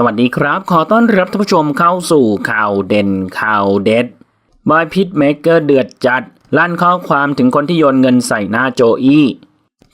สวัสดีครับ ขอต้อนรับท่านผู้ชมเข้าสู่ข่าวเด่นข่าวเด็ดบอยพิทเมเกอร์เดือดจัด ลั่นข้อความถึงคนที่โยนเงินใส่หน้าโจอี้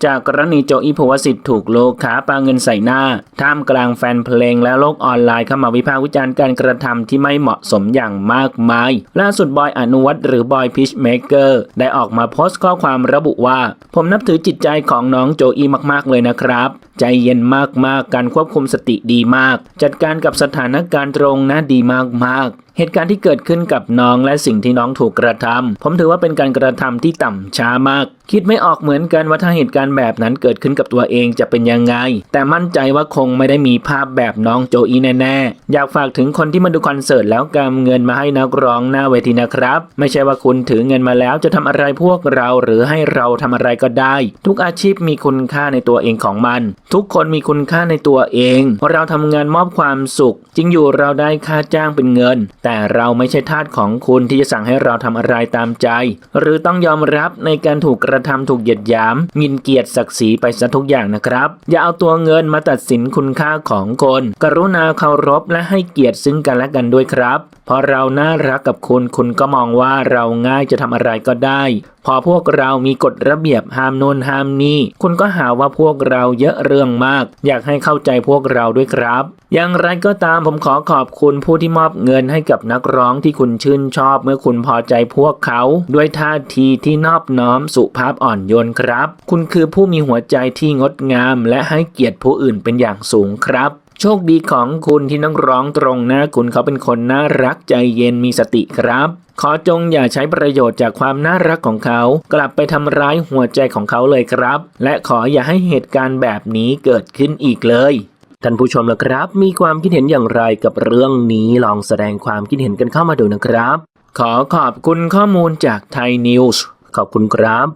จากกรณีโจอี้ภูวสิทธิ์ถูกโลขาปาเงินใส่หน้า ท่ามกลางแฟนเพลงและโลกออนไลน์เข้ามาวิพากษ์วิจารณ์การกระทำที่ไม่เหมาะสมอย่างมากมาย ล่าสุดบอยอนุวัตรหรือบอยพิชเมเกอร์ได้ออกมาโพสต์ข้อความระบุว่า ผมนับถือจิตใจของน้องโจอี้มากๆเลยนะครับใจเย็นมากๆ การควบคุมสติดีมาก จัดการกับสถานการณ์ตรงนะดีมากๆเหตุการณ์ที่เกิดขึ้นกับน้องและสิ่งที่น้องถูกกระทำผมถือว่าเป็นการกระทำที่ต่ำช้ามาก คิดไม่ออกเหมือนกันว่าถ้าเหตุการณ์แบบนั้นเกิดขึ้นกับตัวเองจะเป็นยังไง แต่มั่นใจว่าคงไม่ได้มีภาพแบบน้องโจอีแน่ๆ อยากฝากถึงคนที่มาดูคอนเสิร์ตแล้วกำเงินมาให้นักร้องหน้าเวทีนะครับ ไม่ใช่ว่าคุณถือเงินมาแล้วจะทำอะไรพวกเราหรือให้เราทำอะไรก็ได้ ทุกอาชีพมีคุณค่าในตัวเองของมันทุกคนมีคุณค่าในตัวเอง เราทำงานมอบความสุข จริงอยู่เราได้ค่าจ้างเป็นเงิน แต่เราไม่ใช่ทาสของคุณที่จะสั่งให้เราทำอะไรตามใจ หรือต้องยอมรับในการถูกกระทำถูกเหยียดหยามมินเกียรติศักดิ์ศรีไปซะทุกอย่างนะครับ อย่าเอาตัวเงินมาตัดสินคุณค่าของคน กรุณาเคารพและให้เกียรติซึ่งกันและกันด้วยครับพอเราน่ารักกับคุณคุณก็มองว่าเราง่ายจะทำอะไรก็ได้ พอพวกเรามีกฎระเบียบห้ามโน่นห้ามนี่ คุณก็หาว่าพวกเราเยอะเรื่องมาก อยากให้เข้าใจพวกเราด้วยครับ อย่างไรก็ตามผมขอขอบคุณผู้ที่มอบเงินให้กับนักร้องที่คุณชื่นชอบเมื่อคุณพอใจพวกเขา ด้วยท่าทีที่นอบน้อมสุภาพอ่อนโยนครับ คุณคือผู้มีหัวใจที่งดงาม และให้เกียรติผู้อื่นเป็นอย่างสูงครับ โชคดีของคุณที่นักร้องตรงหน้าคุณเขาเป็นคนน่ารักใจเย็นมีสติครับ ขอจงอย่าใช้ประโยชน์จากความน่ารักของเขา กลับไปทำร้ายหัวใจของเขาเลยครับ และขออย่าให้เหตุการณ์แบบนี้เกิดขึ้นอีกเลยท่านผู้ชมละครับ มีความคิดเห็นอย่างไรกับเรื่องนี้ลองแสดงความคิดเห็นกันเข้ามาดูนะครับ ขอขอบคุณข้อมูลจากไทยนิวส์ขอบคุณครับ